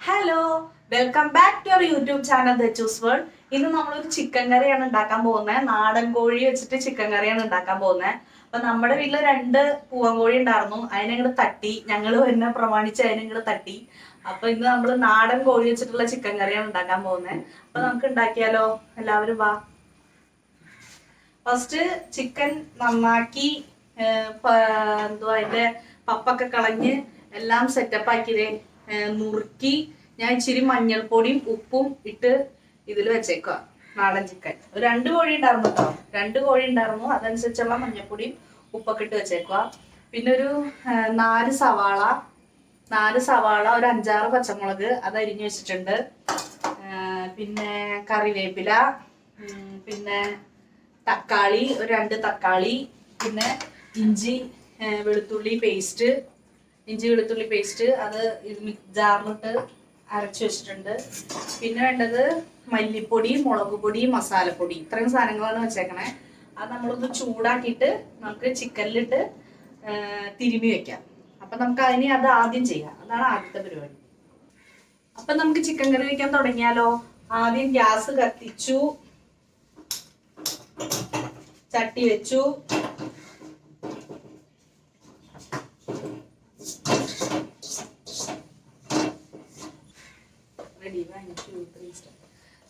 Hello welcome back to our YouTube channel the choose world ഇന്ന് നമ്മളൊരു chicken കറിയാണ് ഉണ്ടാക്കാൻ പോകുന്നത്. നാടൻ കോഴി വെച്ചിട്ട് ചിക്കൻ കറിയാണ് ഉണ്ടാക്കാൻ പോകുന്നത്. അപ്പൊ നമ്മുടെ വീട്ടിൽ രണ്ട് പൂവൻ കോഴി ഉണ്ടായിരുന്നു. അതിനെ ഇങ്ങോട്ട് തട്ടി. ഞങ്ങൾ എന്നെ പ്രമാണിച്ച് അതിനെ ഇങ്ങോട്ട് തട്ടി. അപ്പൊ ഇന്ന് നമ്മൾ നാടൻ കോഴി വെച്ചിട്ടുള്ള ചിക്കൻ കറിയാണ് ഉണ്ടാക്കാൻ പോകുന്നത്. അപ്പൊ നമുക്ക് ഉണ്ടാക്കിയാലോ? എല്ലാവരും വാ. ഫസ്റ്റ് ചിക്കൻ നന്നാക്കി എന്തുവാ അതിന്റെ പപ്പൊക്കെ കളഞ്ഞ് എല്ലാം സെറ്റപ്പ് ആക്കിയതേ. നുറുക്കി ഞാൻ ഇച്ചിരി മഞ്ഞൾപ്പൊടിയും ഉപ്പും ഇട്ട് ഇതിൽ വെച്ചേക്കുക നാടൻ ചിക്കൻ. ഒരു രണ്ട് കോഴി ഉണ്ടായിരുന്നു കേട്ടോ. രണ്ട് കോഴി ഉണ്ടായിരുന്നു. അതനുസരിച്ചുള്ള മഞ്ഞൾപ്പൊടിയും ഉപ്പൊക്കെ ഇട്ട് വെച്ചേക്കുക പിന്നെ ഒരു നാല് സവാള. നാല് സവാള ഒരു അഞ്ചാറ് പച്ചമുളക് അത് അരിഞ്ഞു വെച്ചിട്ടുണ്ട്. പിന്നെ കറിവേപ്പില പിന്നെ തക്കാളി ഒരു രണ്ട് തക്കാളി പിന്നെ ഇഞ്ചി വെളുത്തുള്ളി പേസ്റ്റ് ഇഞ്ചി വെളുത്തുള്ളി പേസ്റ്റ് അത് ജാറിലിട്ട് അരച്ചു വെച്ചിട്ടുണ്ട്. പിന്നെ വേണ്ടത് മല്ലിപ്പൊടി മുളക് പൊടി മസാലപ്പൊടി. ഇത്രയും സാധനങ്ങളാണ് വെച്ചേക്കണേ. അത് നമ്മളൊന്ന് ചൂടാക്കിയിട്ട് നമുക്ക് ചിക്കനിലിട്ട് തിരുമി വെക്കാം. അപ്പൊ നമുക്ക് അതിനെ അത് ആദ്യം ചെയ്യാം. അതാണ് ആദ്യത്തെ പരിപാടി. അപ്പൊ നമുക്ക് ചിക്കൻ കറി വെക്കാൻ തുടങ്ങിയാലോ? ആദ്യം ഗ്യാസ് കത്തിച്ചു ചട്ടി വെച്ചു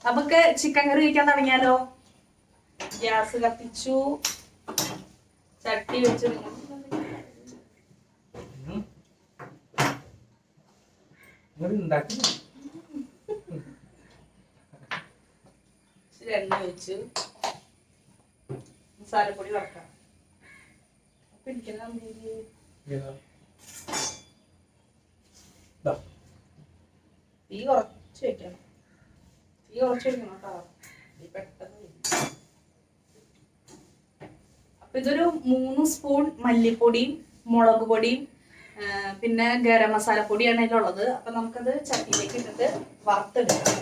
നമുക്ക് ചിക്കൻ കറി കഴിക്കാൻ തുടങ്ങിയാലോ? ഗ്യാസ് കത്തിച്ചു. ചട്ടി വെച്ചു. എണ്ണ വെച്ചു മസാലപ്പൊടി വറക്കാം. അമ്മേരി. തീ കുറച്ച് വെക്കണം. തീ കുറച്ച് വെക്കണം കേട്ടോ പെട്ടെന്ന് അപ്പൊ ഇതൊരു മൂന്ന് സ്പൂൺ മല്ലിപ്പൊടിയും മുളക് പൊടിയും പിന്നെ ഗരം മസാല പൊടിയാണ് ഇതിലുള്ളത് അപ്പൊ നമുക്കത് ചട്ടിയിലേക്ക് ഇട്ടിട്ട് വറുത്തെടുക്കാം.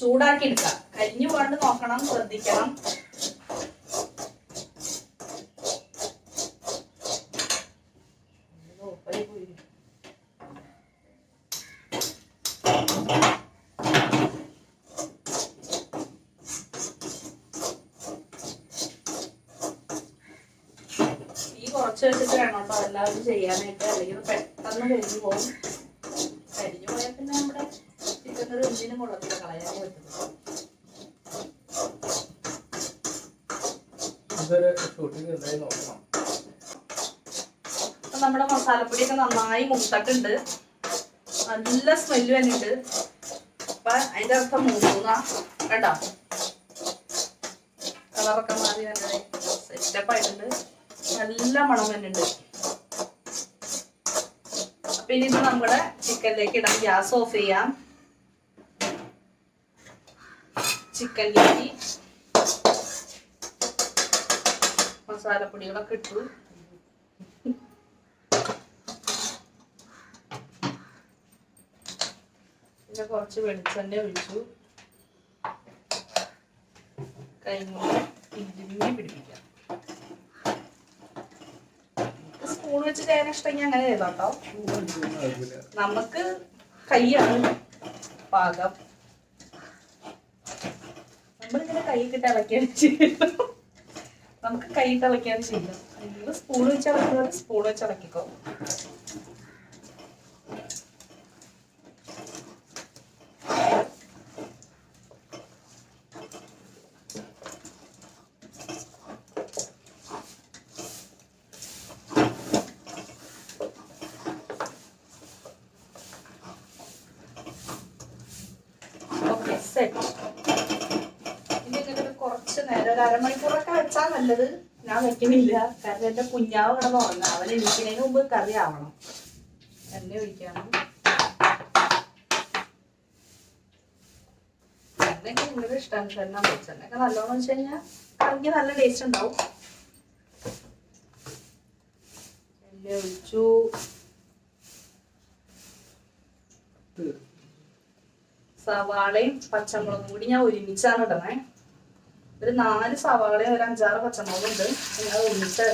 ചൂടാക്കി എടുക്കാം. കരിഞ്ഞു പോകാണ്ട് നോക്കണം ശ്രദ്ധിക്കണം ഇത് ഓപ്പണിൽ പോയി. ഈ കുറച്ച് വെച്ചിട്ട് വേണം കേട്ടോ എല്ലാവരും ചെയ്യാനായിട്ട് അല്ലെങ്കിൽ പെട്ടെന്ന് കരിഞ്ഞു പോകും. കരിഞ്ഞു പോയാൽ പിന്നെ നമ്മുടെ ചിക്കൻ കറി ഒന്നിനും കൊള്ളത്തില്ല കളയാൻ പറ്റുന്നത് അപ്പൊ നമ്മുടെ മസാലപ്പൊടിയൊക്കെ നന്നായി മൂത്തിട്ടുണ്ട് നല്ല സ്മെല്ല് വന്നിട്ട്. അപ്പൊ അതിന്റെ അർത്ഥം മൂന്നാ. കണ്ടോ? കളറൊക്കെ മാറി നല്ല സെറ്റപ്പ് ആയിട്ടുണ്ട്. നല്ല മണം വരുന്നുണ്ട് അപ്പൊ ഇനി ഇത് നമ്മുടെ ചിക്കനിലേക്ക് ഇടാം. ഗ്യാസ് ഓഫ് ചെയ്യാം. ചിക്കനിലേക്ക് മസാലപ്പൊടികളൊക്കെ ഇട്ടു. പിന്നെ കുറച്ച് വെളിച്ചെണ്ണ ഒഴിച്ചു. കൈകൊണ്ട് തിരുമ്മി പിടിപ്പിക്കാം സ്പൂൺ വെച്ച് ചെയ്യാൻ ഇഷ്ടമെങ്കിൽ അങ്ങനെ ചെയ്തോട്ടോ നമുക്ക് കൈയാണ് പാകം. നമ്മളിങ്ങനെ കൈ കിട്ടി ഇളക്കിയാണ് ചെയ്യുന്നത്. നമുക്ക് കൈ ഇളക്കിയാണ് ചെയ്യുന്നത്. സ്പൂൺ വെച്ച് ഇളക്കുന്നത് സ്പൂൺ വെച്ച് ഇളക്കിക്കോ ഓക്കെ സെറ്റ് ഇനി ഇങ്ങനെ ഒരു ഒരു അരമണിക്കൂറൊക്കെ വെച്ചാൽ നല്ലത്. ഞാൻ വെക്കുന്നില്ല കാരണം എന്റെ കുഞ്ഞാവ് കിടന്ന് ഉറങ്ങാം അവൻ എണീക്കുന്നതിന് മുമ്പ് കറി ആവണം. എന്നെ ഒഴിക്കാണ് എണ്ണയൊക്കെ ഭയങ്കര ഇഷ്ടമാണ് എണ്ണ വെച്ചെണ്ണയൊക്കെ നല്ലോണം വെച്ച് കഴിഞ്ഞാൽ കറിക്ക് നല്ല ടേസ്റ്റ് ഉണ്ടാവും. എന്നെ ഒഴിച്ചു സവാളയും പച്ചമുളകും കൂടി ഞാൻ ഒരുമിച്ചാണ് ഇടണേ ഒരു നാല് സവാളയും ഒരു അഞ്ചാറ് പച്ചമുളകും ഉണ്ട്. ഞാൻ ഒരുമിച്ച്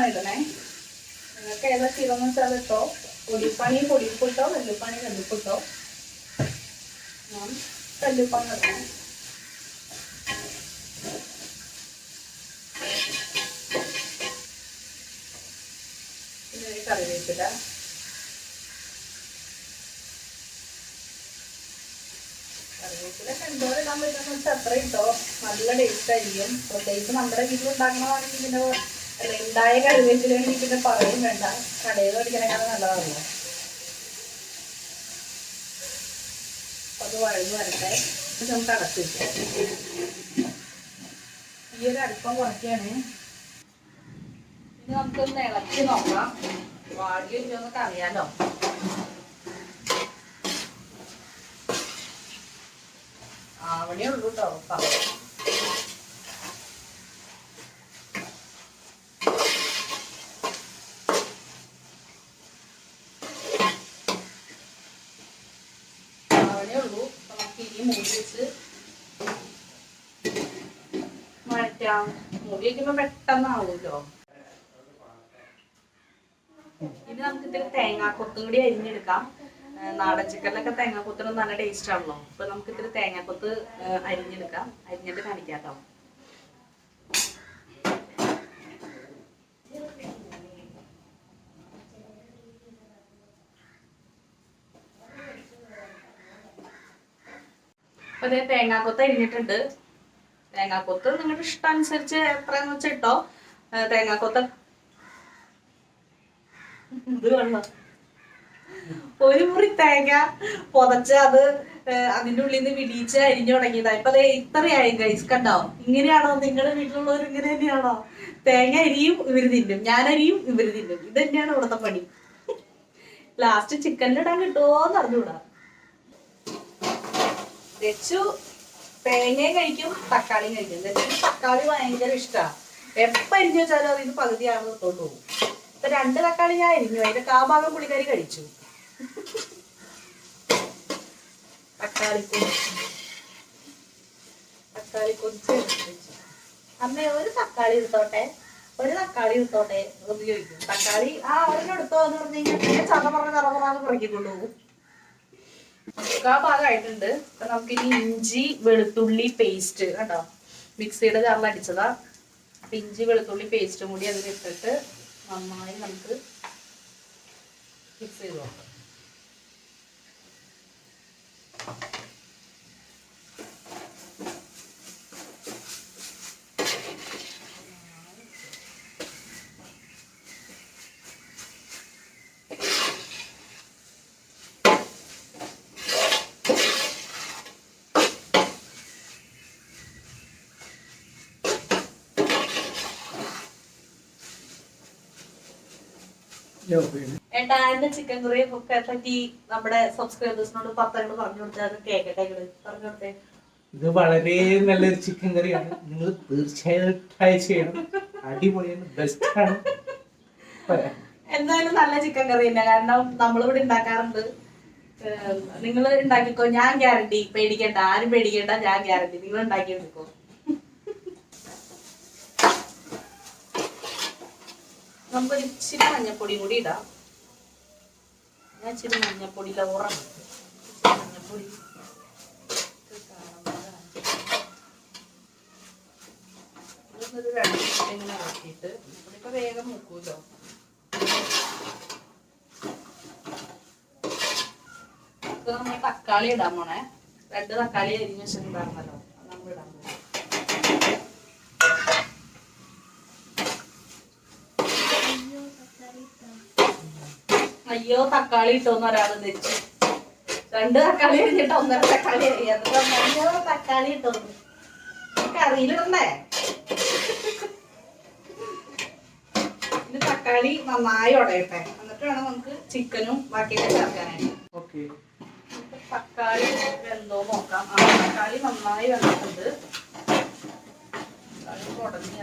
ഉപ്പാണ് ഇടണേ നിങ്ങൾക്ക് ഏതാ ശീലം വെച്ചാൽ ഇട്ടോ പൊടിപ്പണി പൊടിപ്പിട്ടോ കല്ലുപ്പണി കല്ലുപ്പിട്ടോ ഞാൻ കല്ലുപ്പാണ് ഇടണേ കറിവേപ്പില. കറിവേപ്പില എന്തോരം ഇടാൻ പറ്റുന്ന വെച്ചാൽ അത്ര ഇട്ടോ. നല്ല ടേസ്റ്റ് ആയിരിക്കും. പ്രത്യേകിച്ച് നമ്മുടെ വീട്ടിൽ ഉണ്ടാക്കണതാണെങ്കിൽ പിന്നെ ഉണ്ടായ വേണ്ടി പിന്നെ പറയും വേണ്ട. കടയിൽ മേടിക്കണേക്കാൾ നല്ലതാണല്ലോ. അത് വഴന്നു വരട്ടെ. നമുക്ക് അടച്ചു ഈ ഒരു അടുപ്പം കുറയ്ക്കാണ് ഇനി നമുക്കൊന്ന് ഇളക്കി നോക്കാം. വാടി ഒന്ന് അറിയാലോ. ആവണേ ഉള്ളൂ കേട്ടോ പറയാം ആവണേ ഉള്ളൂ അപ്പൊ നമുക്ക് ഇനി മൂടി വെച്ച് മാറ്റാം മൂടി വയ്ക്കുമ്പോ പെട്ടെന്ന് ആവുമല്ലോ ഇനി നമുക്ക് ഇത്തിരി തേങ്ങാക്കൊത്തും കൂടി അരിഞ്ഞെടുക്കാം. നാടൻ ചിക്കനിലൊക്കെ തേങ്ങാക്കൊത്തിന് നല്ല ടേസ്റ്റ് ആണല്ലോ. അപ്പൊ നമുക്ക് ഇത്തിരി തേങ്ങാക്കൊത്ത് അരിഞ്ഞെടുക്കാം. അരിഞ്ഞിട്ട് കാണിക്കാം അതേ തേങ്ങാക്കൊത്ത് അരിഞ്ഞിട്ടുണ്ട്. തേങ്ങാക്കൊത്ത് നിങ്ങളുടെ ഇഷ്ടം അനുസരിച്ച് എത്രയെന്ന് ആ, തേങ്ങാക്കൊത്ത്. ഇത് വെള്ളം ഒരു മുറി തേങ്ങ പൊതച്ച് അത് അതിന്റെ ഉള്ളിൽ നിന്ന് വിടിയിച്ച് അരിഞ്ഞു തുടങ്ങിയതാ. ഇപ്പൊ അതെ ഇത്രയായി ഗൈസ് കണ്ടോ? ഇങ്ങനെയാണോ? നിങ്ങളുടെ വീട്ടിലുള്ളവർ ഇങ്ങനെ തന്നെയാണോ? തേങ്ങ അരിയും ഇവർ തിന്നും. ഞാൻ അരിയും ഇവർ തിന്നും. ഇത് തന്നെയാണ് ഇവിടുത്തെ പണി. ലാസ്റ്റ് ചിക്കനിലിടാൻ കിട്ടുമോന്ന് അറിഞ്ഞൂടാ രച്ചു തേങ്ങയും കഴിക്കും തക്കാളിയും കഴിക്കും. രച്ചു തക്കാളി ഭയങ്കര ഇഷ്ടമാണ് എപ്പോൾ എരിഞ്ഞു വെച്ചാലും അതിന് പകുതിയാണ് തൊട്ട് പോകും ഇപ്പൊ രണ്ട് തക്കാളി ഞാൻ എരിഞ്ഞു. അതിന്റെ കാഭാഗം പുള്ളിക്കാരി കഴിച്ചു. തക്കാളി കൊഞ്ച്. തക്കാളി കൊഞ്ച് വെച്ചു. അമ്മേ ഒരു തക്കാളി എടുത്തോട്ടെ? ഒരു തക്കാളി എടുത്തോട്ടെ? എന്ന് ചോദിക്കും. തക്കാളി ആ ഒരെണ്ണം എടുത്തോ എന്ന് പറഞ്ഞു കഴിഞ്ഞാൽ ചതമറ ചത പറഞ്ഞ ചത പോകും ആ ഭാഗമായിട്ടുണ്ട് അപ്പൊ നമുക്ക് ഇനി ഇഞ്ചി വെളുത്തുള്ളി പേസ്റ്റ് കേട്ടോ മിക്സിയുടെ ജാറിൽ അടിച്ചതാ. അപ്പൊ ഇഞ്ചി വെളുത്തുള്ളി പേസ്റ്റും കൂടി അതിലിട്ടിട്ട് നന്നായി നമുക്ക് മിക്സ് ചെയ്ത് നോക്കാം. ഏട്ടാ എന്റെ ചിക്കൻ കറിയെ ഒക്കെ പറ്റി നമ്മുടെ സബ്സ്ക്രൈബേഴ്സിനോട് പത്തങ്ങൾ പറഞ്ഞു കൊടുത്താൽ കേക്കട്ടെ ഇങ്ങൾ? പറഞ്ഞു കൊടുത്തേ. ഇത് വളരെ നല്ലൊരു ചിക്കൻ കറിയാണ് നിങ്ങൾ തീർച്ചയായും ട്രൈ ചെയ്യണം. അടിപൊളിയാണ് ബെസ്റ്റ് ആണ്. എന്തായാലും നല്ല ചിക്കൻ കറി തന്നെ. കാരണം നമ്മളിവിടെ ഉണ്ടാക്കാറുണ്ട്. നിങ്ങൾ ഉണ്ടാക്കിക്കോ ഞാൻ ഗ്യാരണ്ടി പേടിക്കണ്ട. ആരും പേടിക്കണ്ട ഞാൻ ഗ്യാരണ്ടി നിങ്ങൾ ഉണ്ടാക്കി നമുക്കൊരു ഇച്ചിരി മഞ്ഞപ്പൊടി കൂടി ഇടാം. ഞാൻ ഇച്ചിരി മഞ്ഞപ്പൊടി ലോറ മഞ്ഞപ്പൊടി. ഇതൊന്നൊരു രണ്ട് മിനിറ്റ് ഇങ്ങനെ ഇളക്കിയിട്ട് ഇപ്പൊ വേഗം മുക്കൂലോ നമ്മൾ തക്കാളി ഇടാൻ പോണേ. രണ്ട് തക്കാളി അരിഞ്ഞ് വെച്ചിട്ടുണ്ടായിരുന്നല്ലോ. നമ്മൾ ഇടാൻ പോണേ അയ്യോ തക്കാളി ഇട്ടോന്ന് ഒരാൾ തെച്ചു രണ്ട് തക്കാളി കഴിഞ്ഞിട്ട് ഒന്നര തക്കാളി അയ്യോ തക്കാളി ഇട്ടോന്ന്. കറിയിലിടണ്ടേ തക്കാളി നന്നായി ഉടയട്ടെ. എന്നിട്ട് വേണം നമുക്ക് ചിക്കനും ബാക്കിയൊക്കെ ചേർക്കാനായിട്ട്. ഓക്കെ. തക്കാളി വെന്തോ നോക്കാം. ആ തക്കാളി നന്നായി വെന്തിട്ടുണ്ട്. തക്കാളി ഉടഞ്ഞ്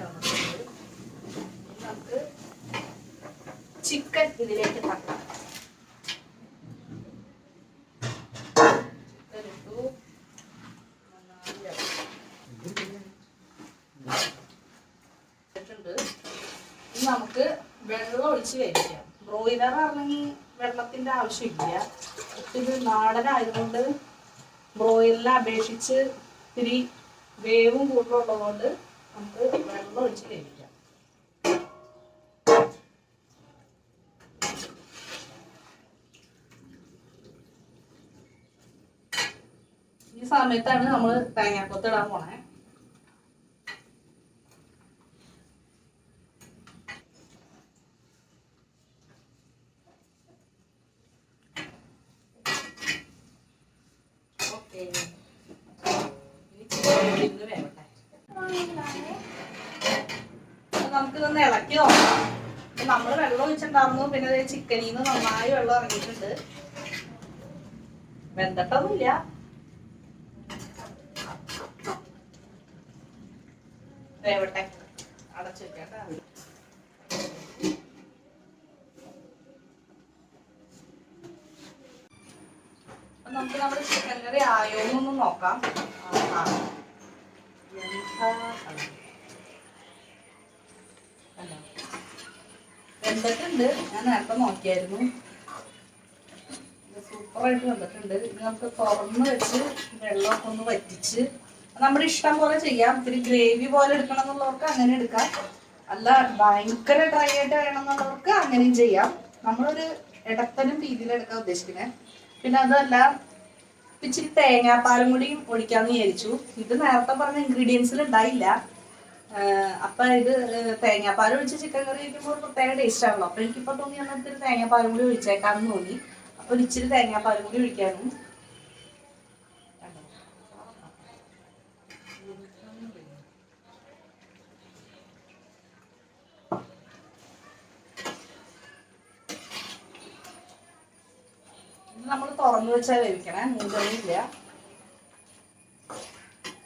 നമുക്ക് ചിക്കൻ ഇതിലേക്ക് തട്ടാം ചിക്കൻ ഇട്ടു നന്നായി ഇളക്കി. ഇട്ടിട്ടുണ്ട് ഇനി നമുക്ക് വേവിക്കാം ബ്രോയിലർ ആണെങ്കിൽ വെള്ളത്തിന്റെ ആവശ്യമില്ല. ഇത് നാടനായതുകൊണ്ട് ബ്രോയിലിനെ അപേക്ഷിച്ച് ഇത്തിരി വേവും കൂടുതലുള്ളതുകൊണ്ട് നമുക്ക് വെള്ളം ഒഴിച്ച് വേവിക്കാം ഈ സമയത്താണ് നമ്മൾ തേങ്ങാക്കൊത്ത് ഇടാൻ പോണേ ഓക്കേ. ഇനി ചിക്കൻ ഇരുന്ന് വേവട്ടെ. അപ്പൊ നമുക്കിതൊന്ന് ഇളക്കി നോക്കാം ഒഴിച്ചിട്ടുണ്ടായിരുന്നു പിന്നെ ചിക്കനീന്ന് ചിക്കനിൽ നിന്ന് നന്നായി വെള്ളം ഇറങ്ങിയിട്ടുണ്ട്. വെന്തട്ടൊന്നുമില്ല. വേവട്ടെ അടച്ചു നമുക്ക് നമ്മുടെ ചിക്കൻ കറി ആയോ എന്നൊന്ന് നോക്കാം കളർ. കണ്ടോ? വെന്തിട്ടുണ്ട് ഞാൻ നേരത്തെ നോക്കിയായിരുന്നു. സൂപ്പറായിട്ട് വെന്തിട്ടുണ്ട് ഇനി നമുക്ക് തുറന്ന് വെച്ച് വെള്ളമൊക്കെ ഒന്ന് വറ്റിച്ച് നമ്മുടെ ഇഷ്ടം പോലെ ചെയ്യാം. ഇത്തിരി ഗ്രേവി പോലെ എടുക്കണം എന്നുള്ളവർക്ക് അങ്ങനെ എടുക്കാം. അല്ല ഭയങ്കര ഡ്രൈ ആയിട്ട് വേണം എന്നുള്ളവർക്ക് അങ്ങനെയും ചെയ്യാം. നമ്മളൊരു ഇടത്തരം രീതിയിൽ എടുക്കാൻ ഉദ്ദേശിക്കുന്നത് പിന്നെ അതല്ല ഇച്ചിരി തേങ്ങാപ്പാലും കൂടി ഒഴിക്കാമെന്ന് വിചാരിച്ചു. ഇത് നേരത്തെ പറഞ്ഞ ഇൻഗ്രീഡിയൻസിൽ ഉണ്ടായില്ല. അപ്പൊ ഇത് തേങ്ങാപ്പാൽ ഒഴിച്ച് ചിക്കൻ കറി കഴിക്കുമ്പോൾ ഒരു പ്രത്യേക ടേസ്റ്റ് ആണല്ലോ. അപ്പൊ എനിക്കിപ്പോ തോന്നി അന്നത്തെ തേങ്ങാപ്പാലും കൂടി ഒഴിച്ചേക്കാന്ന് തോന്നി. അപ്പൊ ഒരു ഇച്ചിരി തേങ്ങാപ്പാലും കൂടി ഒഴിക്കാനും. നമ്മൾ തുറന്നു വെച്ചാൽ വേവിക്കണേ. മൂന്നില്ല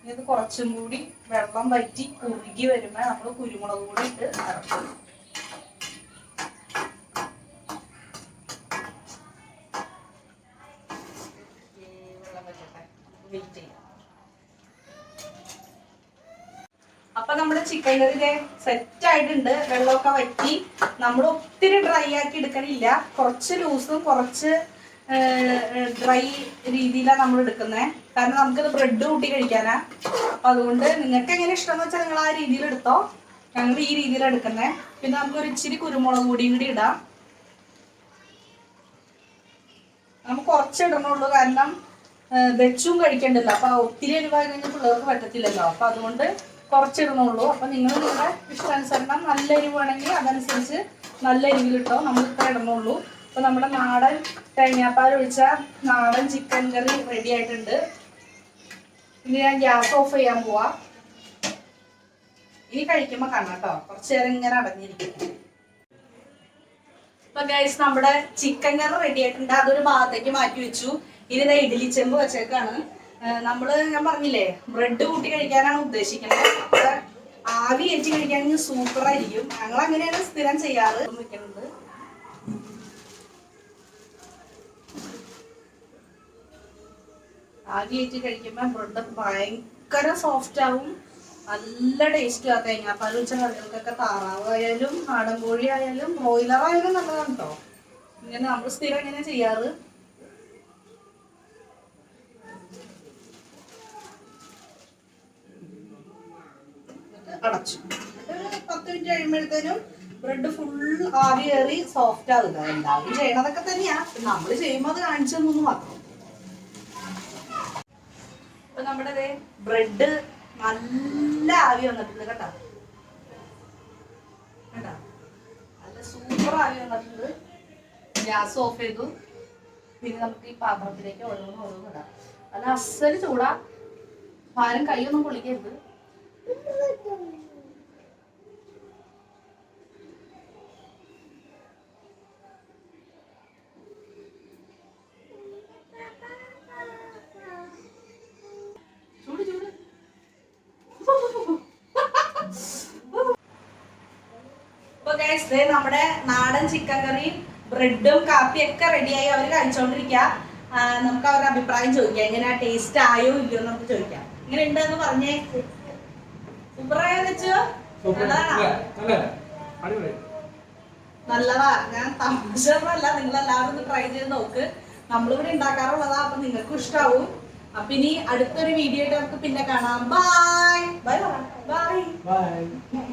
ഇത് കുറച്ചും കൂടി വെള്ളം വറ്റി കുറുകി വരുമ്പോ നമ്മൾ കുരുമുളക് കൂടി ഇട്ട് ഇറക്കും. അപ്പൊ നമ്മുടെ ചിക്കൻ കറി സെറ്റ് ആയിട്ടുണ്ട്. വെള്ളമൊക്കെ വറ്റി. നമ്മൾ ഒത്തിരി ഡ്രൈ ആക്കി എടുക്കണില്ല കുറച്ച് ലൂസും കുറച്ച് ഡ്രൈ രീതിയിലാണ് നമ്മൾ എടുക്കുന്നത് കാരണം നമുക്കിത് ബ്രെഡ് കൂട്ടി കഴിക്കാനാ. അപ്പൊ അതുകൊണ്ട് നിങ്ങൾക്ക് എങ്ങനെ ഇഷ്ടം എന്ന് വെച്ചാൽ നിങ്ങൾ ആ രീതിയിൽ എടുത്തോ. ഞങ്ങൾ ഈ രീതിയിൽ എടുക്കുന്നത് പിന്നെ നമുക്ക് ഒരു ഇച്ചിരി കുരുമുളക് കൂടി കൂടി ഇടാം. നമുക്ക് കുറച്ചിടണുള്ളൂ കാരണം വെച്ചും കഴിക്കണ്ടല്ലോ. അപ്പൊ ഒത്തിരി അനുഭവം കഴിഞ്ഞാൽ പിള്ളേർക്ക് പറ്റത്തില്ലല്ലോ. അപ്പൊ അതുകൊണ്ട് കുറച്ചിടണുള്ളൂ അപ്പൊ നിങ്ങൾ നിങ്ങളുടെ ഇഷ്ടാനുസരണം നല്ല എരിവ് വേണമെങ്കിൽ അതനുസരിച്ച് നല്ല എരിവിലിട്ടോ നമ്മൾ ഇത്ര ഇടണുള്ളൂ. അപ്പൊ നമ്മുടെ നാടൻ തേങ്ങാപ്പാൽ ഒഴിച്ച നാടൻ ചിക്കൻ കറി റെഡി ആയിട്ടുണ്ട്. ഇനി ഞാൻ ഗ്യാസ് ഓഫ് ചെയ്യാൻ പോവാ. ഇനി കഴിക്കുമ്പോ കാണാം കേട്ടോ കുറച്ചു നേരം ഇങ്ങനെ അടഞ്ഞിരിക്കും. ഇപ്പൊ ഗൈസ് നമ്മുടെ ചിക്കൻ കറി റെഡി ആയിട്ടുണ്ട്. അതൊരു ഭാഗത്തേക്ക് മാറ്റി വെച്ചു. ഇനി ഇതാ ഇഡ്ഡലി ചെമ്പ് വെച്ചേക്കാണ്. നമ്മൾ ഞാൻ പറഞ്ഞില്ലേ ബ്രെഡ് കൂട്ടി കഴിക്കാനാണ് ഉദ്ദേശിക്കുന്നത്. അപ്പൊ ആവി ഏറ്റി കഴിക്കാനെങ്കിൽ സൂപ്പർ ആയിരിക്കും. ഞങ്ങൾ അങ്ങനെയാണ് സ്ഥിരം ചെയ്യാറ്. വെക്കുന്നത് ആവി ഏറ്റി കഴിക്കുമ്പോൾ ബ്രെഡ് ഭയങ്കര സോഫ്റ്റ് ആവും. നല്ല ടേസ്റ്റ് ആ തേങ്ങാപ്പാൽ വെച്ച കറികൾക്കൊക്കെ താറാവ് ആയാലും നാടൻ കോഴി ആയാലും ബ്രോയിലർ ആയാലും നല്ലതാണ് കേട്ടോ ഇങ്ങനെ നമ്മൾ സ്ഥിരം ഇങ്ങനെ ചെയ്യാറ്. അടച്ചു. പത്ത് മിനിറ്റ് കഴിയുമ്പോഴത്തേനും ബ്രെഡ് ഫുൾ ആവി കയറി സോഫ്റ്റ് ആവുക. എല്ലാവരും ചെയ്യണതൊക്കെ തന്നെയാ. നമ്മൾ ചെയ്യുമ്പോൾ അത് കാണിച്ചു തന്നു മാത്രം. ഇപ്പൊ നമ്മുടെ ബ്രെഡ് നല്ല ആവി വന്നിട്ടുണ്ട് കേട്ടോ. കേട്ടോ? നല്ല സൂപ്പർ ആവി വന്നിട്ടുണ്ട്. ഗ്യാസ് ഓഫ് ചെയ്തു. പിന്നെ നമുക്ക് ഈ പാത്രത്തിലേക്ക് ഓരോന്ന് ഓരോന്ന് ഇടാം. നല്ല അസൽ ചൂടാ. ഭാരം കൈയൊന്നും പൊളിക്കരുത് ചൂട് ചൂട് ഇപ്പൊ guys, ദേ നമ്മുടെ നാടൻ ചിക്കൻ കറിയും ബ്രെഡും കാപ്പിയും ഒക്കെ റെഡിയായി അവർ കഴിച്ചോണ്ടിരിക്ക. നമുക്ക് അവരുടെ അഭിപ്രായം ചോദിക്കാം. എങ്ങനെ ടേസ്റ്റ് ആയോ ഇല്ലയോ നമുക്ക് ചോദിക്കാം. ഇങ്ങനെ ഉണ്ടെന്ന് പറഞ്ഞേ. സൂപ്പറായോ വെച്ചോ നല്ലതാ. ഞാൻ തമാശല്ല നിങ്ങൾ എല്ലാവരും ട്രൈ ചെയ്ത് നോക്ക്. നമ്മളിവിടെ ഉണ്ടാക്കാറുള്ളതാ. അപ്പൊ നിങ്ങൾക്കും ഇഷ്ടാവും. അപ്പൊ ഇനി അടുത്തൊരു വീഡിയോ ആയിട്ട് നമുക്ക് പിന്നെ കാണാം. Bye bye bye bye